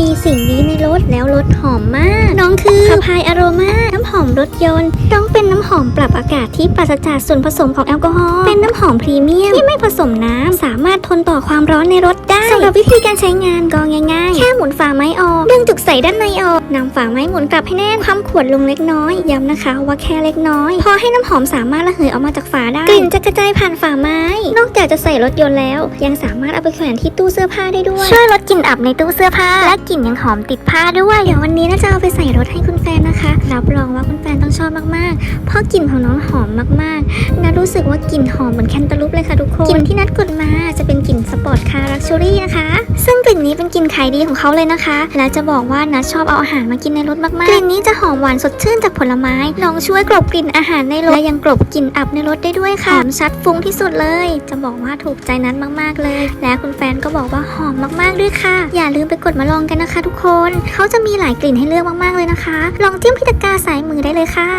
มีสิ่งนี้ในรถแล้วรถหอมมาก น้องคือพายอโรมาน้ำหอมรถยนต์ ต้องเป็นน้ำหอมปรับอากาศที่ปราศจากส่วนผสมของแอลกอฮอล์เป็นน้ำหอมพรีเมียมที่ไม่ผสมน้ำสามารถทนต่อความร้อนในรถได้สำหรับวิธีการใช้งานก็ง่ายๆ แค่หมุนฝาไม้ออกดึงจุกใส่ด้านในออกนำฝาไม้หมุนกลับให้แน่นคว่ำขวดลงเล็กน้อยย้ำนะคะ ว่าแค่เล็กน้อย พอให้น้ำหอมสามารถระเหยออกมาจากฝาได้กลิ่นจะกระจายผ่านฝาไม้น อกจากจะใส่รถยนต์แล้ว ยังสามารถเอาไปแขวนที่ตู้เสื้อผ้าได้ด้วย ช่วยลดกลิ่นอับในตู้เสื้อผ้า และกลิ่นยังหอมติดผ้าด้วย เดี๋ยววันนี้น่าจะเอาไปใส่รถให้คุณแฟนนะคะ รับรองว่าคุณแฟนต้องชอบมากๆ เพราะกลิ่นของน้องหอมมากๆนัดรู้สึกว่ากลิ่นหอมเหมือนแคนตาลูปเลยค่ะทุกคน กลิ่นที่นัดกดมา ชัวรี่นะคะ ซึ่งกลิ่นนี้เป็นกลิ่นขายดีของเขาเลยนะคะ แล้วจะบอกว่านัดชอบเอาอาหารมากินในรถมากๆ กลิ่นนี้จะหอมหวานสดชื่นจากผลไม้น้องช่วยกลบกลิ่นอาหารในรถและยังกลบกลิ่นอับในรถได้ด้วยค่ะ หอมชัดฟุ้งที่สุดเลย จะบอกว่าถูกใจนัดมากๆเลย และคุณแฟนก็บอกว่าหอมมากๆด้วยค่ะ อย่าลืมไปกดมาลองกันนะคะ ทุกคน เขาจะมีหลายกลิ่นให้เลือกมากๆเลยนะคะ ลองจิ้มพิตกร้าสายมือได้เลยค่ะ